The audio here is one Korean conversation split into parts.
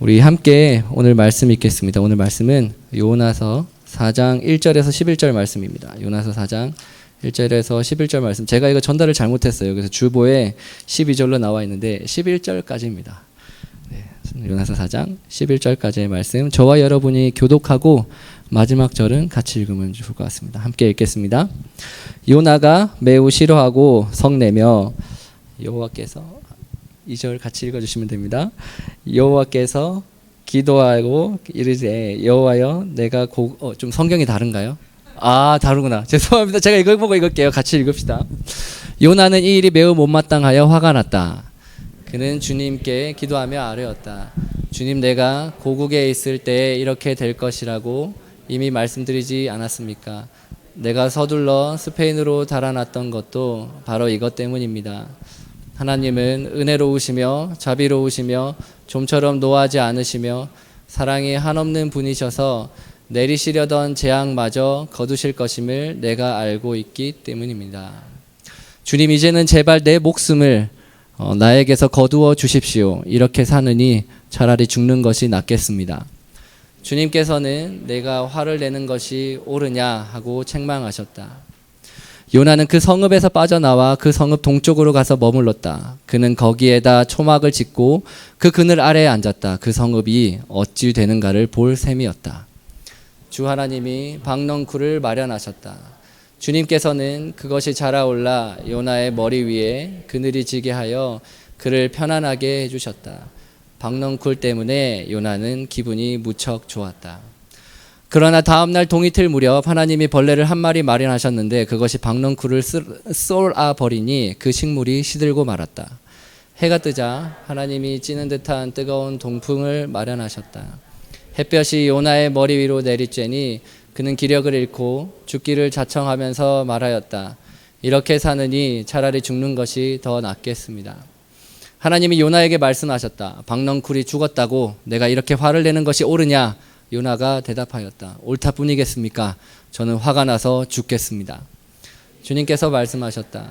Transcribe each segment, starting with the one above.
우리 함께 오늘 말씀 읽겠습니다. 오늘 말씀은 요나서 4장 1절에서 11절 말씀입니다. 요나서 4장 1절에서 11절 말씀. 제가 이거 전달을 잘못했어요. 그래서 주보에 12절로 나와 있는데 11절까지입니다. 네, 요나서 4장 11절까지의 말씀. 저와 여러분이 교독하고 마지막 절은 같이 읽으면 좋을 것 같습니다. 함께 읽겠습니다. 요나가 매우 싫어하고 성내며 여호와께서 2절 같이 읽어 주시면 됩니다. 여호와께서 기도하고 이르되 여호와여 내가 고, 어, 좀 성경이 다른가요? 아 다르구나. 죄송합니다. 제가 이걸 보고 읽을게요. 같이 읽읍시다. 요나는 이 일이 매우 못마땅하여 화가 났다. 그는 주님께 기도하며 아뢰었다. 주님 내가 고국에 있을 때 이렇게 될 것이라고 이미 말씀드리지 않았습니까? 내가 서둘러 스페인으로 달아났던 것도 바로 이것 때문입니다 하나님은 은혜로우시며 자비로우시며 좀처럼 노하지 않으시며 사랑이 한없는 분이셔서 내리시려던 재앙마저 거두실 것임을 내가 알고 있기 때문입니다. 주님 이제는 제발 내 목숨을 어, 나에게서 거두어 주십시오. 이렇게 사느니 차라리 죽는 것이 낫겠습니다. 주님께서는 내가 화를 내는 것이 옳으냐 하고 책망하셨다. 요나는 그 성읍에서 빠져나와 그 성읍 동쪽으로 가서 머물렀다. 그는 거기에다 초막을 짓고 그 그늘 아래에 앉았다. 그 성읍이 어찌 되는가를 볼 셈이었다. 주 하나님이 박넝쿨을 마련하셨다. 주님께서는 그것이 자라올라 요나의 머리 위에 그늘이 지게 하여 그를 편안하게 해주셨다. 박넝쿨 때문에 요나는 기분이 무척 좋았다. 그러나 다음 날 동이틀 무렵 하나님이 벌레를 한 마리 마련하셨는데 그것이 박넝쿨을 쏠아 버리니 그 식물이 시들고 말았다. 해가 뜨자 하나님이 찌는 듯한 뜨거운 동풍을 마련하셨다. 햇볕이 요나의 머리 위로 내리쬐니 그는 기력을 잃고 죽기를 자청하면서 말하였다. 이렇게 사느니 차라리 죽는 것이 더 낫겠습니다. 하나님이 요나에게 말씀하셨다. 박넝쿨이 죽었다고 내가 이렇게 화를 내는 것이 옳으냐? 요나가 대답하였다. 옳다뿐이겠습니까? 저는 화가 나서 죽겠습니다. 주님께서 말씀하셨다.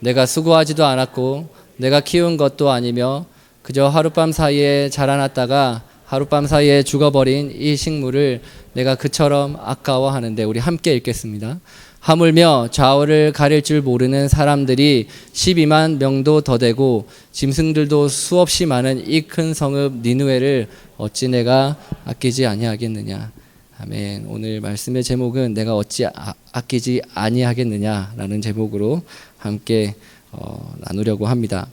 내가 수고하지도 않았고 내가 키운 것도 아니며 그저 하룻밤 사이에 자라났다가 하룻밤 사이에 죽어버린 이 식물을 내가 그처럼 아까워하는데 우리 함께 읽겠습니다. 하물며 좌우를 가릴 줄 모르는 사람들이 12만 명도 더 되고 짐승들도 수없이 많은 이 큰 성읍 니누에를 어찌 내가 아끼지 아니하겠느냐. 아멘. 오늘 말씀의 제목은 내가 어찌 아, 아끼지 아니하겠느냐라는 제목으로 함께 어, 나누려고 합니다.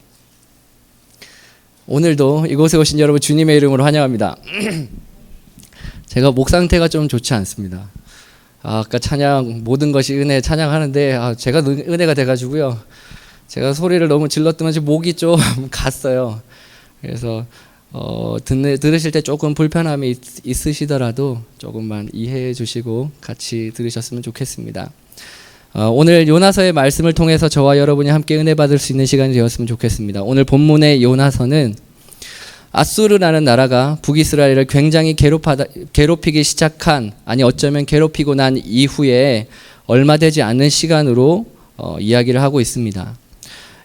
오늘도 이곳에 오신 여러분 주님의 이름으로 환영합니다. 제가 목 상태가 좀 좋지 않습니다. 아, 아까 찬양 모든 것이 은혜 찬양하는데 아, 제가 은혜가 돼가지고요. 제가 소리를 너무 질렀더니 목이 좀 갔어요. 그래서 어, 듣, 들으실 때 조금 불편함이 있, 있으시더라도 조금만 이해해 주시고 같이 들으셨으면 좋겠습니다. 어, 오늘 요나서의 말씀을 통해서 저와 여러분이 함께 은혜 받을 수 있는 시간이 되었으면 좋겠습니다. 오늘 본문의 요나서는 아수르라는 나라가 북이스라엘을 굉장히 괴롭하다, 괴롭히기 시작한 아니 어쩌면 괴롭히고 난 이후에 얼마 되지 않는 시간으로 어, 이야기를 하고 있습니다.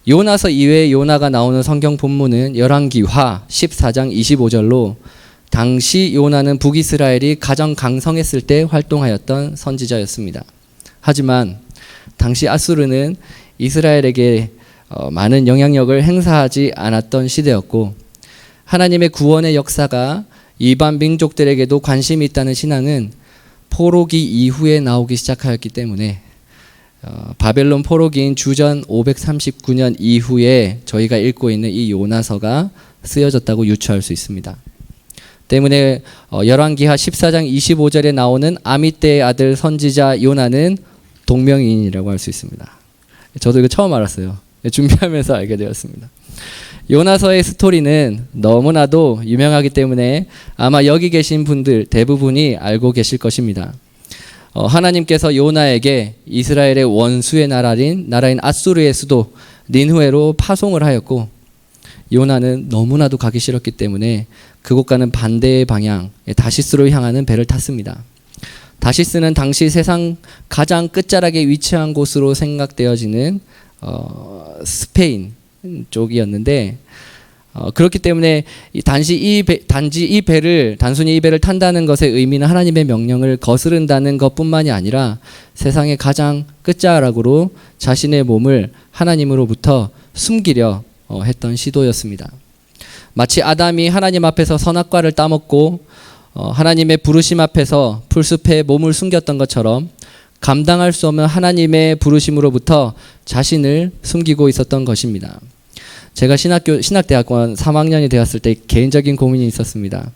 요나서 이외에 요나가 나오는 성경 본문은 열왕기하 14장 25절로 당시 요나는 북이스라엘이 가장 강성했을 때 활동하였던 선지자였습니다. 하지만 당시 아수르는 이스라엘에게 어, 많은 영향력을 행사하지 않았던 시대였고 하나님의 구원의 역사가 일반 민족들에게도 관심이 있다는 신앙은 포로기 이후에 나오기 시작하였기 때문에 어, 바벨론 포로기인 주전 539년 이후에 저희가 읽고 있는 이 요나서가 쓰여졌다고 유추할 수 있습니다. 때문에 어, 열왕기하 14장 25절에 나오는 아미떼의 아들 선지자 요나는 동명이인이라고 할 수 있습니다. 저도 이거 처음 알았어요. 준비하면서 알게 되었습니다. 요나서의 스토리는 너무나도 유명하기 때문에 아마 여기 계신 분들 대부분이 알고 계실 것입니다. 어, 하나님께서 요나에게 이스라엘의 원수의 나라인 나라인 아수르의 수도 닌후에로 파송을 하였고 요나는 너무나도 가기 싫었기 때문에 그곳과는 반대의 방향 다시스로 향하는 배를 탔습니다. 다시스는 당시 세상 가장 끝자락에 위치한 곳으로 생각되어지는 어, 스페인 쪽이었는데 어, 그렇기 때문에 이 단지 이 배, 단지 이 배를 단순히 이 배를 탄다는 것의 의미는 하나님의 명령을 거스른다는 것뿐만이 아니라 세상의 가장 끝자락으로 자신의 몸을 하나님으로부터 숨기려 어, 했던 시도였습니다. 마치 아담이 하나님 앞에서 선악과를 따먹고 어, 하나님의 부르심 앞에서 풀숲에 몸을 숨겼던 것처럼 감당할 수 없는 하나님의 부르심으로부터 자신을 숨기고 있었던 것입니다. 제가 신학교 신학대학원 3학년이 되었을 때 개인적인 고민이 있었습니다.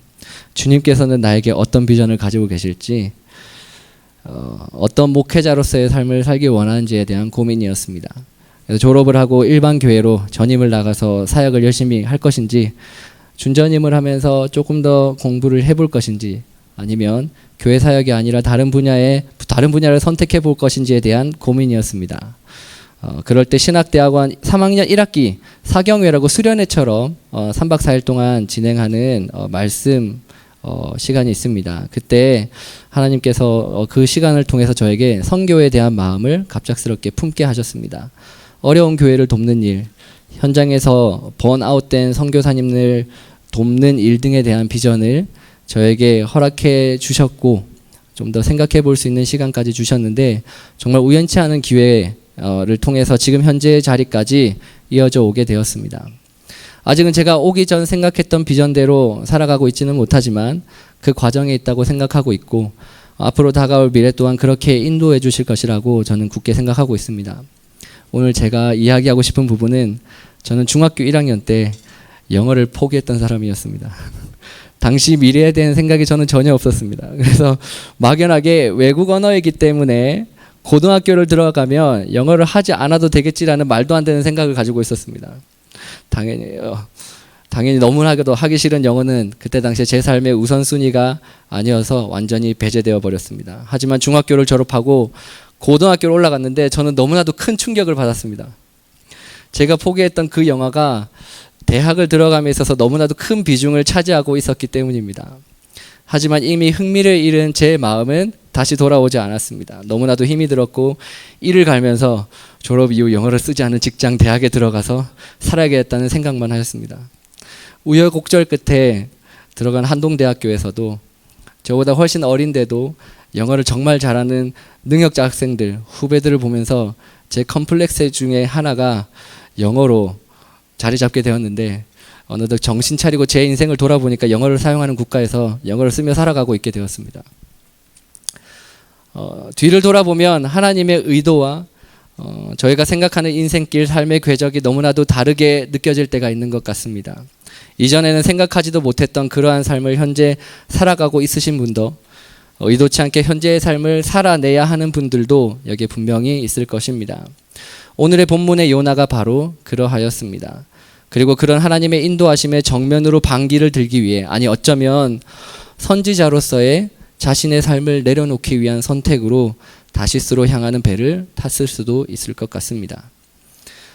주님께서는 나에게 어떤 비전을 가지고 계실지 어, 어떤 목회자로서의 삶을 살기 원하는지에 대한 고민이었습니다. 그래서 졸업을 하고 일반 교회로 전임을 나가서 사역을 열심히 할 것인지 준전임을 하면서 조금 더 공부를 해볼 것인지 아니면 교회 사역이 아니라 다른 분야의 다른 분야를 선택해 볼 것인지에 대한 고민이었습니다. 어, 그럴 때 신학대학원 3학년 1학기 사경회라고 수련회처럼 어, 3박 4일 동안 진행하는 어, 말씀 어, 시간이 있습니다. 그때 하나님께서 어, 그 시간을 통해서 저에게 선교에 대한 마음을 갑작스럽게 품게 하셨습니다. 어려운 교회를 돕는 일, 현장에서 번아웃된 선교사님을 돕는 일 등에 대한 비전을 저에게 허락해 주셨고 좀 더 생각해 볼 수 있는 시간까지 주셨는데 정말 우연치 않은 기회 를 통해서 지금 현재의 자리까지 이어져 오게 되었습니다. 아직은 제가 오기 전 생각했던 비전대로 살아가고 있지는 못하지만 그 과정에 있다고 생각하고 있고 앞으로 다가올 미래 또한 그렇게 인도해 주실 것이라고 저는 굳게 생각하고 있습니다. 오늘 제가 이야기하고 싶은 부분은 저는 중학교 1학년 때 영어를 포기했던 사람이었습니다. 당시 미래에 대한 생각이 저는 전혀 없었습니다. 그래서 막연하게 외국 언어이기 때문에 고등학교를 들어가면 영어를 하지 않아도 되겠지라는 말도 안 되는 생각을 가지고 있었습니다. 당연히 어, 당연히 너무나도 하기 싫은 영어는 그때 당시에 제 삶의 우선순위가 아니어서 완전히 배제되어 버렸습니다. 하지만 중학교를 졸업하고 고등학교로 올라갔는데 저는 너무나도 큰 충격을 받았습니다. 제가 포기했던 그 영화가 대학을 들어감에 있어서 너무나도 큰 비중을 차지하고 있었기 때문입니다. 하지만 이미 흥미를 잃은 제 마음은 다시 돌아오지 않았습니다. 너무나도 힘이 들었고 이를 갈면서 졸업 이후 영어를 쓰지 않은 직장 대학에 들어가서 살아야겠다는 생각만 하였습니다. 우여곡절 끝에 들어간 한동대학교에서도 저보다 훨씬 어린데도 영어를 정말 잘하는 능력자 학생들 후배들을 보면서 제 컴플렉스 중에 하나가 영어로 자리 잡게 되었는데 어느덧 정신 차리고 제 인생을 돌아보니까 영어를 사용하는 국가에서 영어를 쓰며 살아가고 있게 되었습니다. 어, 뒤를 돌아보면 하나님의 의도와 어, 저희가 생각하는 인생길 삶의 궤적이 너무나도 다르게 느껴질 때가 있는 것 같습니다. 이전에는 생각하지도 못했던 그러한 삶을 현재 살아가고 있으신 분도 어, 의도치 않게 현재의 삶을 살아내야 하는 분들도 여기에 분명히 있을 것입니다. 오늘의 본문의 요나가 바로 그러하였습니다. 그리고 그런 하나님의 인도하심의 정면으로 반기를 들기 위해 아니 어쩌면 선지자로서의 자신의 삶을 내려놓기 위한 선택으로 다시스로 향하는 배를 탔을 수도 있을 것 같습니다.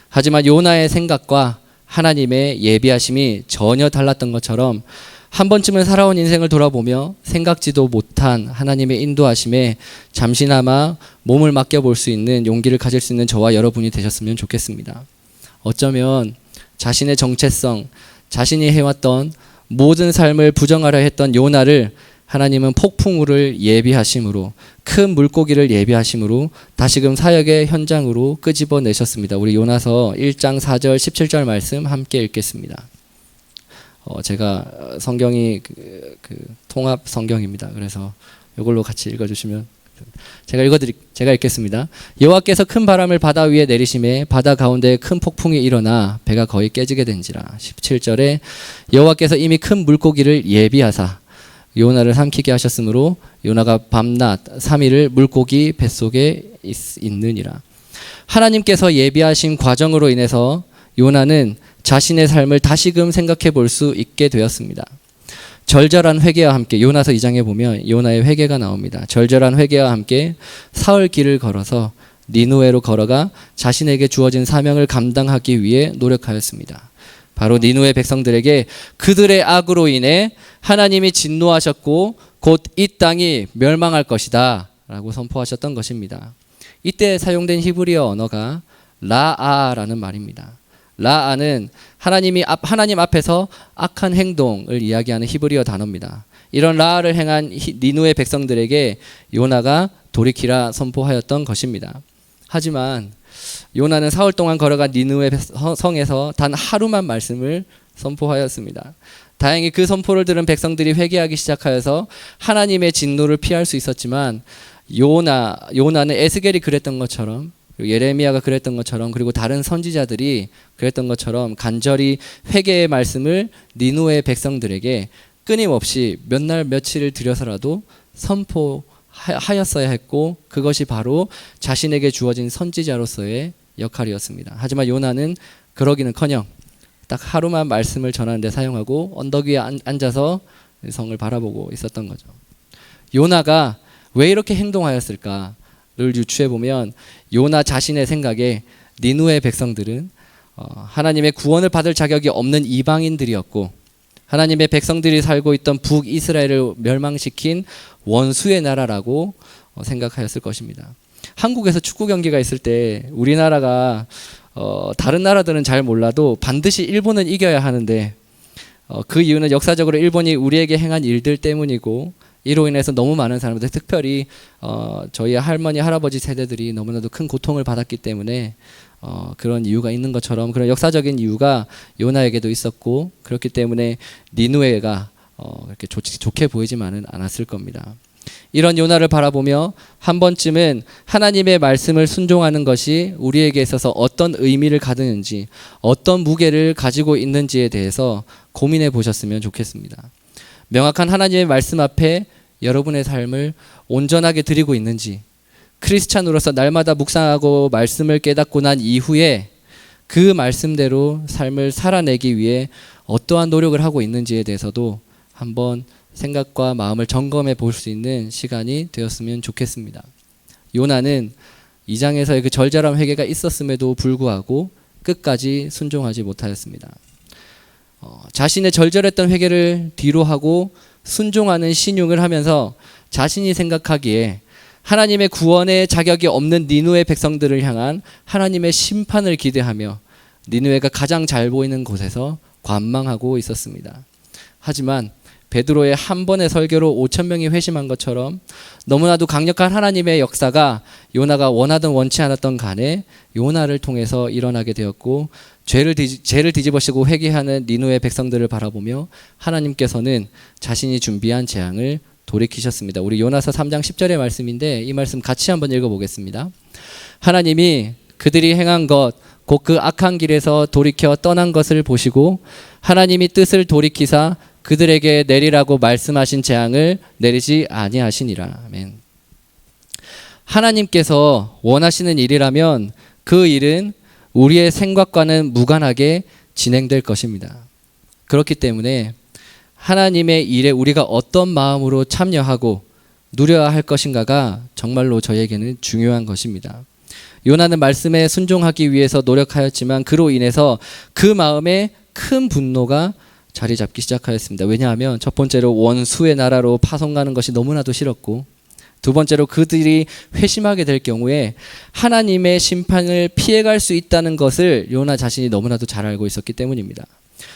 하지만 요나의 생각과 하나님의 예비하심이 전혀 달랐던 것처럼 한 번쯤은 살아온 인생을 돌아보며 생각지도 못한 하나님의 인도하심에 잠시나마 몸을 맡겨볼 수 있는 용기를 가질 수 있는 저와 여러분이 되셨으면 좋겠습니다. 어쩌면 자신의 정체성, 자신이 해왔던 모든 삶을 부정하려 했던 요나를 하나님은 폭풍우를 예비하심으로 큰 물고기를 예비하심으로 다시금 사역의 현장으로 끄집어 내셨습니다. 우리 요나서 1장 4절 17절 말씀 함께 읽겠습니다. 어, 제가 성경이 그, 그 통합 성경입니다. 그래서 이걸로 같이 읽어주시면 제가 읽어드리 제가 읽겠습니다. 여호와께서 큰 바람을 바다 위에 내리심에 바다 가운데 큰 폭풍이 일어나 배가 거의 깨지게 된지라. 17절에 여호와께서 이미 큰 물고기를 예비하사 요나를 삼키게 하셨으므로 요나가 밤낮 3일을 물고기 뱃속에 있, 있느니라. 하나님께서 예비하신 과정으로 인해서 요나는 자신의 삶을 다시금 생각해 볼 수 있게 되었습니다. 절절한 회개와 함께 요나서 2장에 보면 요나의 회개가 나옵니다. 절절한 회개와 함께 사흘 길을 걸어서 니누에로 걸어가 자신에게 주어진 사명을 감당하기 위해 노력하였습니다. 바로 니누의 백성들에게 그들의 악으로 인해 하나님이 진노하셨고 곧 이 땅이 멸망할 것이다 라고 선포하셨던 것입니다. 이때 사용된 히브리어 언어가 라아라는 말입니다. 라아는 하나님이 앞, 하나님 앞에서 악한 행동을 이야기하는 히브리어 단어입니다. 이런 라아를 행한 히- 니누의 백성들에게 요나가 돌이키라 선포하였던 것입니다. 하지만 요나는 사흘 동안 걸어간 니누의 성- 성에서 단 하루만 말씀을 선포하였습니다. 다행히 그 선포를 들은 백성들이 회개하기 시작하여서 하나님의 진노를 피할 수 있었지만 요나 요나는 에스겔이 그랬던 것처럼 예레미야가 그랬던 것처럼 그리고 다른 선지자들이 그랬던 것처럼 간절히 회개의 말씀을 니누의 백성들에게 끊임없이 몇 날 며칠을 들여서라도 선포하였어야 했고 그것이 바로 자신에게 주어진 선지자로서의 역할이었습니다. 하지만 요나는 그러기는커녕 딱 하루만 말씀을 전하는 데 사용하고 언덕 위에 앉- 앉아서 성을 바라보고 있었던 거죠. 요나가 왜 이렇게 행동하였을까를 유추해 보면 요나 자신의 생각에 니누의 백성들은 어, 하나님의 구원을 받을 자격이 없는 이방인들이었고 하나님의 백성들이 살고 있던 북이스라엘을 멸망시킨 원수의 나라라고 어, 생각하였을 것입니다. 한국에서 축구 경기가 있을 때 우리나라가 어, 다른 나라들은 잘 몰라도 반드시 일본은 이겨야 하는데 어, 그 이유는 역사적으로 일본이 우리에게 행한 일들 때문이고 이로 인해서 너무 많은 사람들 특별히 어, 저희 할머니 할아버지 세대들이 너무나도 큰 고통을 받았기 때문에 어, 그런 이유가 있는 것처럼 그런 역사적인 이유가 요나에게도 있었고 그렇기 때문에 니누에가 어, 이렇게 좋, 좋게 보이지만은 않았을 겁니다. 이런 요나를 바라보며 한 번쯤은 하나님의 말씀을 순종하는 것이 우리에게 있어서 어떤 의미를 가지는지 어떤 무게를 가지고 있는지에 대해서 고민해 보셨으면 좋겠습니다. 명확한 하나님의 말씀 앞에 여러분의 삶을 온전하게 드리고 있는지 크리스찬으로서 날마다 묵상하고 말씀을 깨닫고 난 이후에 그 말씀대로 삶을 살아내기 위해 어떠한 노력을 하고 있는지에 대해서도 한번 생각과 마음을 점검해 볼 수 있는 시간이 되었으면 좋겠습니다. 요나는 이 장에서의 그 절절한 회개가 있었음에도 불구하고 끝까지 순종하지 못하였습니다. 어, 자신의 절절했던 회개를 뒤로 하고 순종하는 신용을 하면서 자신이 생각하기에 하나님의 구원의 자격이 없는 니누의 백성들을 향한 하나님의 심판을 기대하며 니누에가 가장 잘 보이는 곳에서 관망하고 있었습니다. 하지만 베드로의 한 번의 설교로 5천 명이 회심한 것처럼 너무나도 강력한 하나님의 역사가 요나가 원하든 원치 않았던 간에 요나를 통해서 일어나게 되었고 죄를 뒤, 죄를 뒤집어쓰고 회개하는 니누의 백성들을 바라보며 하나님께서는 자신이 준비한 재앙을 돌이키셨습니다. 우리 요나서 3장 10절의 말씀인데 이 말씀 같이 한번 읽어 보겠습니다. 하나님이 그들이 행한 것 곧 그 악한 길에서 돌이켜 떠난 것을 보시고 하나님이 뜻을 돌이키사 그들에게 내리라고 말씀하신 재앙을 내리지 아니하시니라. 아멘. 하나님께서 원하시는 일이라면 그 일은 우리의 생각과는 무관하게 진행될 것입니다. 그렇기 때문에 하나님의 일에 우리가 어떤 마음으로 참여하고 누려야 할 것인가가 정말로 저에게는 중요한 것입니다. 요나는 말씀에 순종하기 위해서 노력하였지만 그로 인해서 그 마음에 큰 분노가 자리 잡기 시작하였습니다. 왜냐하면 첫 번째로 원수의 나라로 파송가는 것이 너무나도 싫었고 두 번째로 그들이 회심하게 될 경우에 하나님의 심판을 피해갈 수 있다는 것을 요나 자신이 너무나도 잘 알고 있었기 때문입니다.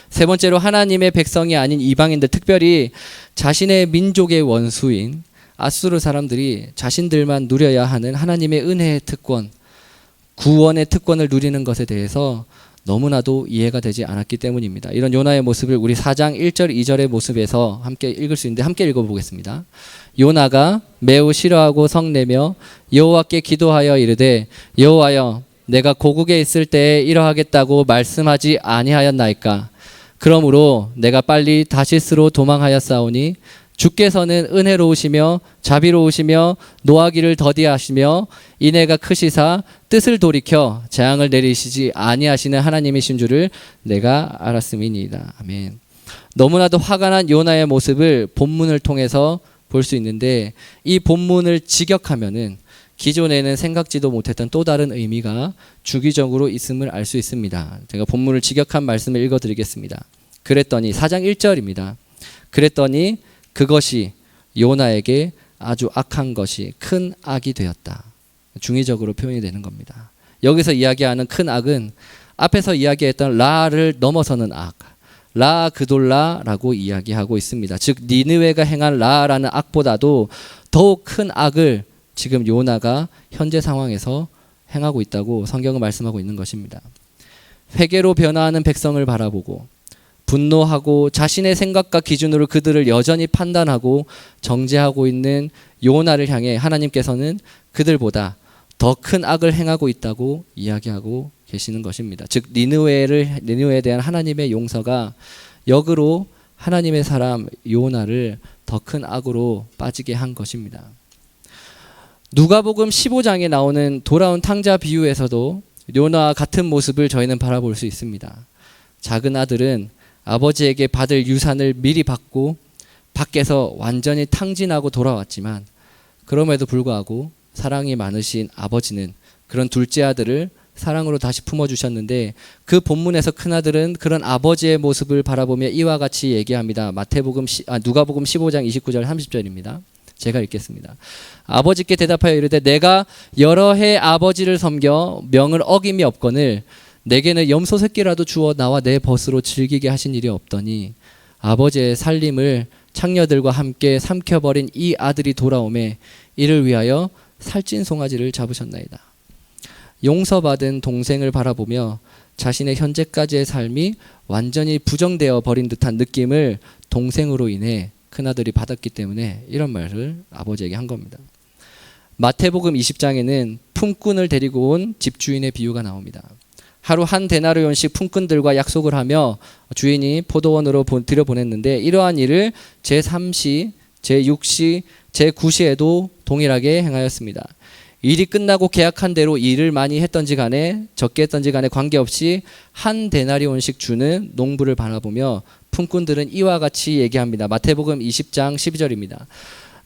세 번째로 하나님의 백성이 아닌 이방인들 특별히 자신의 민족의 원수인 아수르 사람들이 자신들만 누려야 하는 하나님의 은혜의 특권, 구원의 특권을 누리는 것에 대해서 너무나도 이해가 되지 않았기 때문입니다. 이런 요나의 모습을 우리 4장 1절 2절의 모습에서 함께 읽을 수 있는데 함께 읽어보겠습니다. 요나가 매우 싫어하고 성내며 여호와께 기도하여 이르되 여호와여 내가 고국에 있을 때에 이러하겠다고 말씀하지 아니하였나이까 그러므로 내가 빨리 다시스로 도망하였사오니 주께서는 은혜로우시며 자비로우시며 노하기를 더디하시며 인애가 크시사 뜻을 돌이켜 재앙을 내리시지 아니하시는 하나님이신 줄을 내가 알았음이니이다. 아멘. 너무나도 화가 난 요나의 모습을 본문을 통해서 볼 수 있는데 이 본문을 직역하면은 기존에는 생각지도 못했던 또 다른 의미가 주기적으로 있음을 알 수 있습니다. 제가 본문을 직역한 말씀을 읽어드리겠습니다. 그랬더니 4장 1절입니다. 그랬더니 그것이 요나에게 아주 악한 것이 큰 악이 되었다. 중의적으로 표현이 되는 겁니다. 여기서 이야기하는 큰 악은 앞에서 이야기했던 라를 넘어서는 악, 라 그돌라라고 이야기하고 있습니다. 즉 니느웨가 행한 라라는 악보다도 더욱 큰 악을 지금 요나가 현재 상황에서 행하고 있다고 성경은 말씀하고 있는 것입니다. 회개로 변화하는 백성을 바라보고 분노하고 자신의 생각과 기준으로 그들을 여전히 판단하고 정죄하고 있는 요나를 향해 하나님께서는 그들보다 더 큰 악을 행하고 있다고 이야기하고 계시는 것입니다. 즉 니느웨를 니느웨에 대한 하나님의 용서가 역으로 하나님의 사람 요나를 더 큰 악으로 빠지게 한 것입니다. 누가복음 15장에 나오는 돌아온 탕자 비유에서도 요나와 같은 모습을 저희는 바라볼 수 있습니다. 작은 아들은 아버지에게 받을 유산을 미리 받고 밖에서 완전히 탕진하고 돌아왔지만 그럼에도 불구하고 사랑이 많으신 아버지는 그런 둘째 아들을 사랑으로 다시 품어주셨는데 그 본문에서 큰 아들은 그런 아버지의 모습을 바라보며 이와 같이 얘기합니다. 마태복음 시, 아, 누가복음 15장 29절 30절입니다. 제가 읽겠습니다. 아버지께 대답하여 이르되 내가 여러 해 아버지를 섬겨 명을 어김이 없거늘 내게는 염소 새끼라도 주어 나와 내 벗으로 즐기게 하신 일이 없더니 아버지의 살림을 창녀들과 함께 삼켜버린 이 아들이 돌아오매 이를 위하여 살찐 송아지를 잡으셨나이다. 용서받은 동생을 바라보며 자신의 현재까지의 삶이 완전히 부정되어 버린 듯한 느낌을 동생으로 인해 큰아들이 받았기 때문에 이런 말을 아버지에게 한 겁니다. 마태복음 20장에는 품꾼을 데리고 온 집주인의 비유가 나옵니다. 하루 한 데나리온씩 품꾼들과 약속을 하며 주인이 포도원으로 들여보냈는데 이러한 일을 제3시, 제6시, 제9시에도 동일하게 행하였습니다. 일이 끝나고 계약한 대로 일을 많이 했던지 간에 적게 했던지 간에 관계없이 한 데나리온씩 주는 농부를 바라보며 품꾼들은 이와 같이 얘기합니다. 마태복음 20장 12절입니다.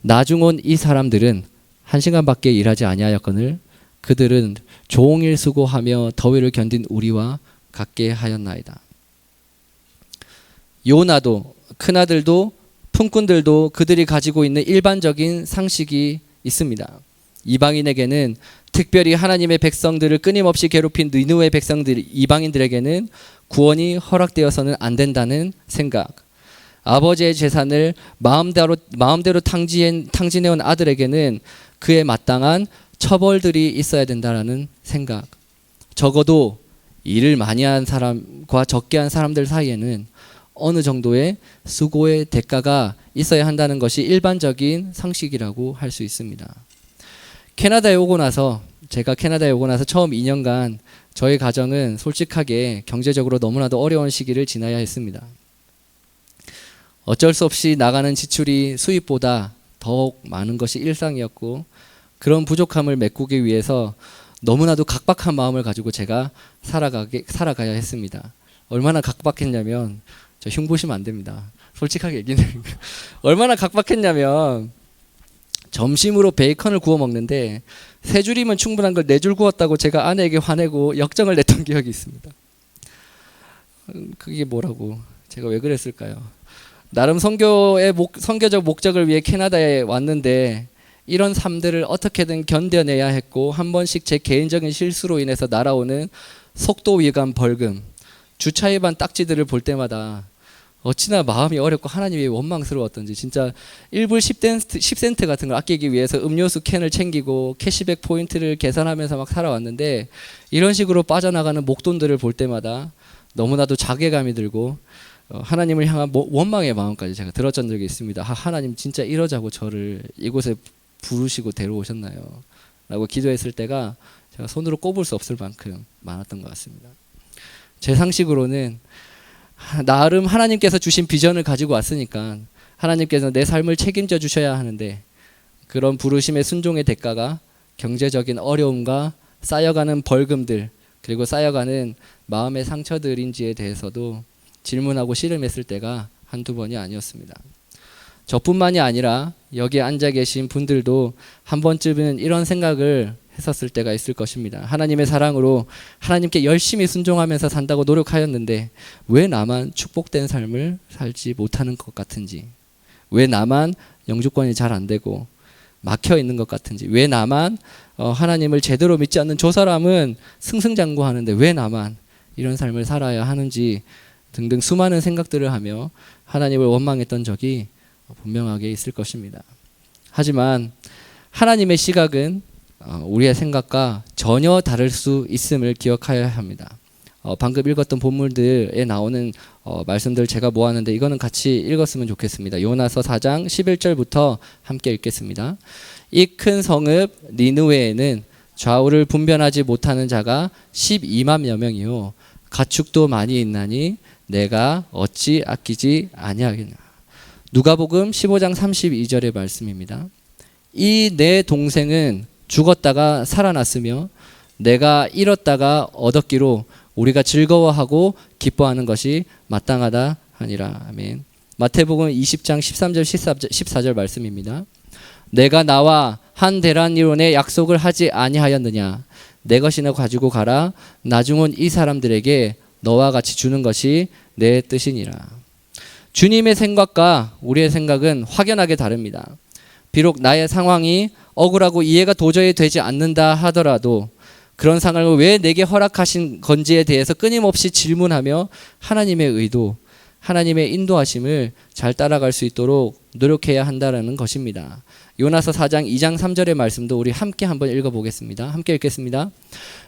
나중 온 이 사람들은 한 시간밖에 일하지 아니하였거늘 그들은 종일 수고하며 더위를 견딘 우리와 같게 하였나이다. 요나도 큰아들도 품꾼들도 그들이 가지고 있는 일반적인 상식이 있습니다. 이방인에게는 특별히 하나님의 백성들을 끊임없이 괴롭힌 느누의 백성들 이방인들에게는 구원이 허락되어서는 안 된다는 생각. 아버지의 재산을 마음대로 마음대로 탕진 탕진해온 아들에게는 그에 마땅한 처벌들이 있어야 된다라는 생각. 적어도 일을 많이 한 사람과 적게 한 사람들 사이에는 어느 정도의 수고의 대가가 있어야 한다는 것이 일반적인 상식이라고 할 수 있습니다. 캐나다에 오고 나서 제가 캐나다에 오고 나서 처음 2년간 저희 가정은 솔직하게 경제적으로 너무나도 어려운 시기를 지나야 했습니다. 어쩔 수 없이 나가는 지출이 수입보다 더욱 많은 것이 일상이었고 그런 부족함을 메꾸기 위해서 너무나도 각박한 마음을 가지고 제가 살아가게 살아가야 했습니다. 얼마나 각박했냐면 저 흉보시면 안 됩니다. 솔직하게 얘기는 얼마나 각박했냐면 점심으로 베이컨을 구워 먹는데 세 줄이면 충분한 걸 네 줄 구웠다고 제가 아내에게 화내고 역정을 냈던 기억이 있습니다. 음, 그게 뭐라고 제가 왜 그랬을까요? 나름 선교의 목, 선교적 목적을 위해 캐나다에 왔는데 이런 삶들을 어떻게든 견뎌내야 했고 한 번씩 제 개인적인 실수로 인해서 날아오는 속도 위반 벌금, 주차 위반 딱지들을 볼 때마다 어찌나 마음이 어렵고 하나님이 원망스러웠던지 진짜 1불 10센트, 10센트 같은 걸 아끼기 위해서 음료수 캔을 챙기고 캐시백 포인트를 계산하면서 막 살아왔는데 이런 식으로 빠져나가는 목돈들을 볼 때마다 너무나도 자괴감이 들고 어, 하나님을 향한 원망의 마음까지 제가 들었던 적이 있습니다. 아, 하나님 진짜 이러자고 저를 이곳에 부르시고 데려오셨나요? 라고 기도했을 때가 제가 손으로 꼽을 수 없을 만큼 많았던 것 같습니다. 제 상식으로는 나름 하나님께서 주신 비전을 가지고 왔으니까 하나님께서 내 삶을 책임져 주셔야 하는데 그런 부르심의 순종의 대가가 경제적인 어려움과 쌓여가는 벌금들 그리고 쌓여가는 마음의 상처들인지에 대해서도 질문하고 씨름했을 때가 한두 번이 아니었습니다. 저뿐만이 아니라 여기에 앉아 계신 분들도 한 번쯤은 이런 생각을 했었을 때가 있을 것입니다. 하나님의 사랑으로 하나님께 열심히 순종하면서 산다고 노력하였는데 왜 나만 축복된 삶을 살지 못하는 것 같은지, 왜 나만 영주권이 잘 안 되고 막혀 있는 것 같은지, 왜 나만 어, 하나님을 제대로 믿지 않는 저 사람은 승승장구하는데 왜 나만 이런 삶을 살아야 하는지 등등 수많은 생각들을 하며 하나님을 원망했던 적이 분명하게 있을 것입니다. 하지만 하나님의 시각은 어, 우리의 생각과 전혀 다를 수 있음을 기억하여야 합니다. 어, 방금 읽었던 본문들에 나오는 어, 말씀들 제가 모았는데 이거는 같이 읽었으면 좋겠습니다. 요나서 4장 11절부터 함께 읽겠습니다. 이 큰 성읍 니느웨에는 좌우를 분변하지 못하는 자가 12만여 명이요 가축도 많이 있나니 내가 어찌 아끼지 아니하겠나. 누가복음 15장 32절의 말씀입니다. 이 내 동생은 죽었다가 살아났으며 내가 잃었다가 얻었기로 우리가 즐거워하고 기뻐하는 것이 마땅하다 하니라. 아멘. 마태복음 20장 13절 14절, 14절 말씀입니다. 내가 나와 한 대란 이론의 약속을 하지 아니하였느냐 내 것이나 가지고 가라 나중은 이 사람들에게 너와 같이 주는 것이 내 뜻이니라. 주님의 생각과 우리의 생각은 확연하게 다릅니다. 비록 나의 상황이 억울하고 이해가 도저히 되지 않는다 하더라도 그런 상황을 왜 내게 허락하신 건지에 대해서 끊임없이 질문하며 하나님의 의도, 하나님의 인도하심을 잘 따라갈 수 있도록 노력해야 한다라는 것입니다. 요나서 4장 2장 3절의 말씀도 우리 함께 한번 읽어 보겠습니다. 함께 읽겠습니다.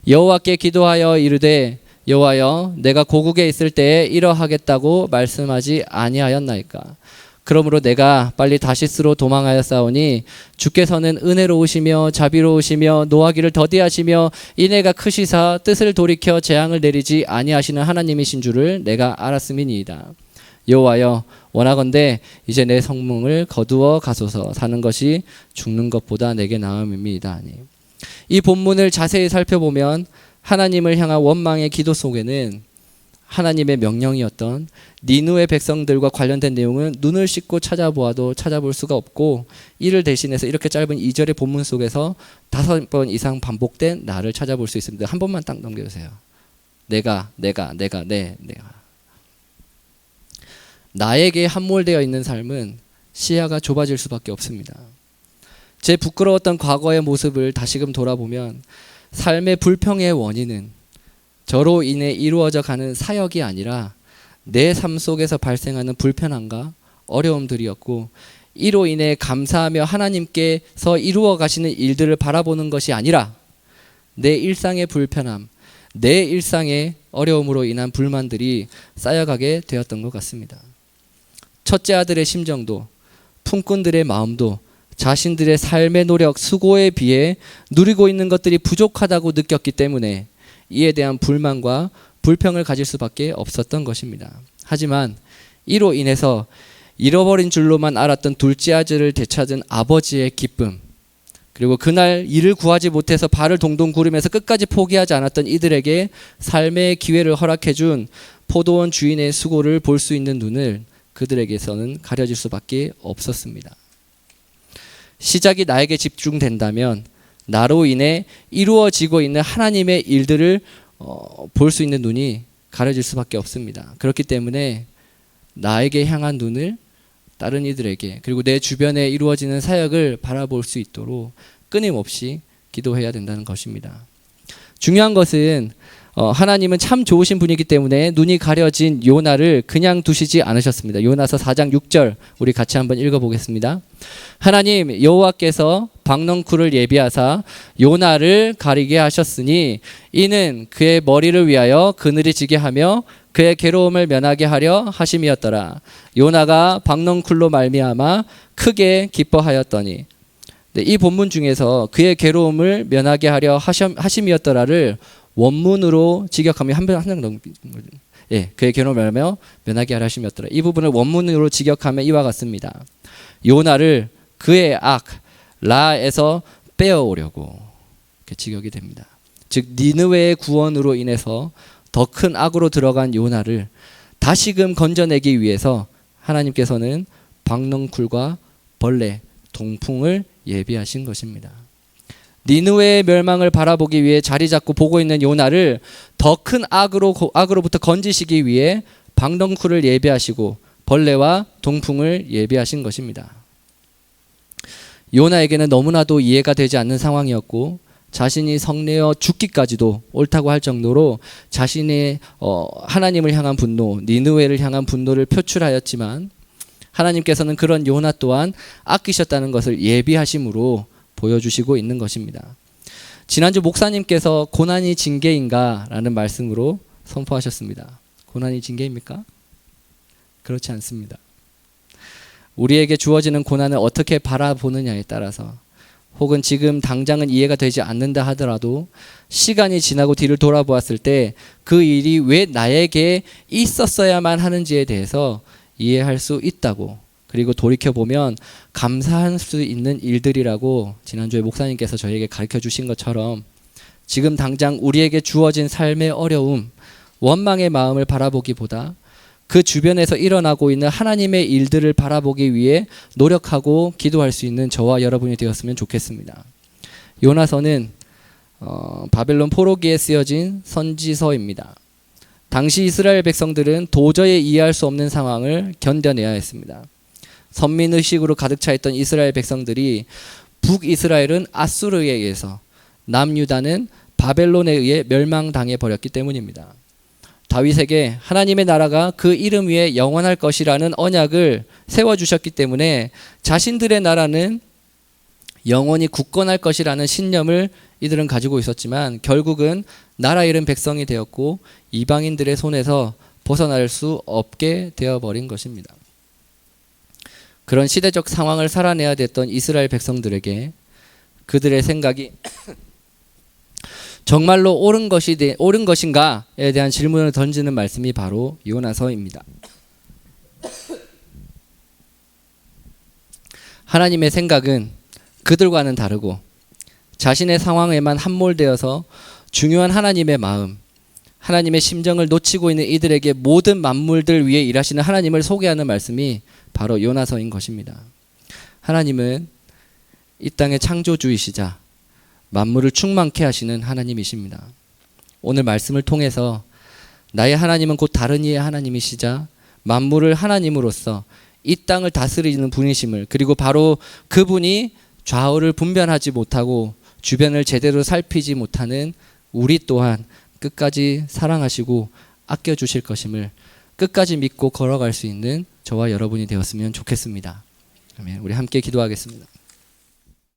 여호와께 기도하여 이르되 여호와여 내가 고국에 있을 때에 이러하겠다고 말씀하지 아니하였나이까 그러므로 내가 빨리 다시스로 도망하였사오니 주께서는 은혜로우시며 자비로우시며 노하기를 더디하시며 인애가 크시사 뜻을 돌이켜 재앙을 내리지 아니하시는 하나님이신 줄을 내가 알았음이니이다. 여호와여 원하건대 이제 내 성문을 거두어 가소서 사는 것이 죽는 것보다 내게 나음입니다. 이 본문을 자세히 살펴보면 하나님을 향한 원망의 기도 속에는 하나님의 명령이었던 니누의 백성들과 관련된 내용은 눈을 씻고 찾아보아도 찾아볼 수가 없고 이를 대신해서 이렇게 짧은 2절의 본문 속에서 다섯 번 이상 반복된 나를 찾아볼 수 있습니다. 한 번만 딱 넘겨주세요. 내가 내가 내가 내 내가 나에게 함몰되어 있는 삶은 시야가 좁아질 수밖에 없습니다. 제 부끄러웠던 과거의 모습을 다시금 돌아보면 삶의 불평의 원인은 저로 인해 이루어져 가는 사역이 아니라 내 삶 속에서 발생하는 불편함과 어려움들이었고 이로 인해 감사하며 하나님께서 이루어 가시는 일들을 바라보는 것이 아니라 내 일상의 불편함, 내 일상의 어려움으로 인한 불만들이 쌓여가게 되었던 것 같습니다. 첫째 아들의 심정도 품꾼들의 마음도 자신들의 삶의 노력, 수고에 비해 누리고 있는 것들이 부족하다고 느꼈기 때문에 이에 대한 불만과 불평을 가질 수밖에 없었던 것입니다. 하지만 이로 인해서 잃어버린 줄로만 알았던 둘째 아들을 되찾은 아버지의 기쁨, 그리고 그날 일을 구하지 못해서 발을 동동 구르면서 끝까지 포기하지 않았던 이들에게 삶의 기회를 허락해준 포도원 주인의 수고를 볼 수 있는 눈을 그들에게서는 가려질 수밖에 없었습니다. 시작이 나에게 집중된다면 나로 인해 이루어지고 있는 하나님의 일들을 어, 볼 수 있는 눈이 가려질 수밖에 없습니다. 그렇기 때문에 나에게 향한 눈을 다른 이들에게 그리고 내 주변에 이루어지는 사역을 바라볼 수 있도록 끊임없이 기도해야 된다는 것입니다. 중요한 것은 어, 하나님은 참 좋으신 분이기 때문에 눈이 가려진 요나를 그냥 두시지 않으셨습니다. 요나서 4장 6절 우리 같이 한번 읽어보겠습니다. 하나님 여호와께서 박넝쿨을 예비하사 요나를 가리게 하셨으니 이는 그의 머리를 위하여 그늘이 지게 하며 그의 괴로움을 면하게 하려 하심이었더라. 요나가 박넝쿨로 말미암아 크게 기뻐하였더니 네, 이 본문 중에서 그의 괴로움을 면하게 하려 하심이었더라를 원문으로 직역하면 한번한장 넘. 예, 그의 괴로움을 면하며 면하게 하려 하심이었더라. 이 부분을 원문으로 직역하면 이와 같습니다. 요나를 그의 악 라에서 빼어오려고 이렇게 직역이 됩니다. 즉 니느웨의 구원으로 인해서 더 큰 악으로 들어간 요나를 다시금 건져내기 위해서 하나님께서는 박넝쿨과 벌레, 동풍을 예비하신 것입니다. 니느웨의 멸망을 바라보기 위해 자리 잡고 보고 있는 요나를 더 큰 악으로 악으로부터 건지시기 위해 박넝쿨을 예비하시고 벌레와 동풍을 예비하신 것입니다. 요나에게는 너무나도 이해가 되지 않는 상황이었고 자신이 성내어 죽기까지도 옳다고 할 정도로 자신의 어, 하나님을 향한 분노, 니느웨를 향한 분노를 표출하였지만 하나님께서는 그런 요나 또한 아끼셨다는 것을 예비하심으로 보여주시고 있는 것입니다. 지난주 목사님께서 고난이 징계인가 라는 말씀으로 선포하셨습니다. 고난이 징계입니까? 그렇지 않습니다. 우리에게 주어지는 고난을 어떻게 바라보느냐에 따라서 혹은 지금 당장은 이해가 되지 않는다 하더라도 시간이 지나고 뒤를 돌아보았을 때 그 일이 왜 나에게 있었어야만 하는지에 대해서 이해할 수 있다고 그리고 돌이켜 보면 감사할 수 있는 일들이라고 지난주에 목사님께서 저희에게 가르쳐 주신 것처럼 지금 당장 우리에게 주어진 삶의 어려움, 원망의 마음을 바라보기보다 그 주변에서 일어나고 있는 하나님의 일들을 바라보기 위해 노력하고 기도할 수 있는 저와 여러분이 되었으면 좋겠습니다. 요나서는 어, 바벨론 포로기에 쓰여진 선지서입니다. 당시 이스라엘 백성들은 도저히 이해할 수 없는 상황을 견뎌내야 했습니다. 선민 의식으로 가득 차 있던 이스라엘 백성들이 북이스라엘은 아수르에 의해서 남유다는 바벨론에 의해 멸망당해 버렸기 때문입니다. 다윗에게 하나님의 나라가 그 이름 위에 영원할 것이라는 언약을 세워 주셨기 때문에 자신들의 나라는 영원히 굳건할 것이라는 신념을 이들은 가지고 있었지만 결국은 나라 잃은 백성이 되었고 이방인들의 손에서 벗어날 수 없게 되어 버린 것입니다. 그런 시대적 상황을 살아내야 됐던 이스라엘 백성들에게 그들의 생각이 정말로 옳은 것이 되, 옳은 것인가에 대한 질문을 던지는 말씀이 바로 요나서입니다. 하나님의 생각은 그들과는 다르고 자신의 상황에만 함몰되어서 중요한 하나님의 마음, 하나님의 심정을 놓치고 있는 이들에게 모든 만물들 위해 일하시는 하나님을 소개하는 말씀이 바로 요나서인 것입니다. 하나님은 이 땅의 창조주이시자 만물을 충만케 하시는 하나님이십니다. 오늘 말씀을 통해서 나의 하나님은 곧 다른 이의 하나님이시자 만물을 하나님으로서 이 땅을 다스리는 분이심을 그리고 바로 그분이 좌우를 분별하지 못하고 주변을 제대로 살피지 못하는 우리 또한 끝까지 사랑하시고 아껴 주실 것임을 끝까지 믿고 걸어갈 수 있는 저와 여러분이 되었으면 좋겠습니다. 아멘. 우리 함께 기도하겠습니다.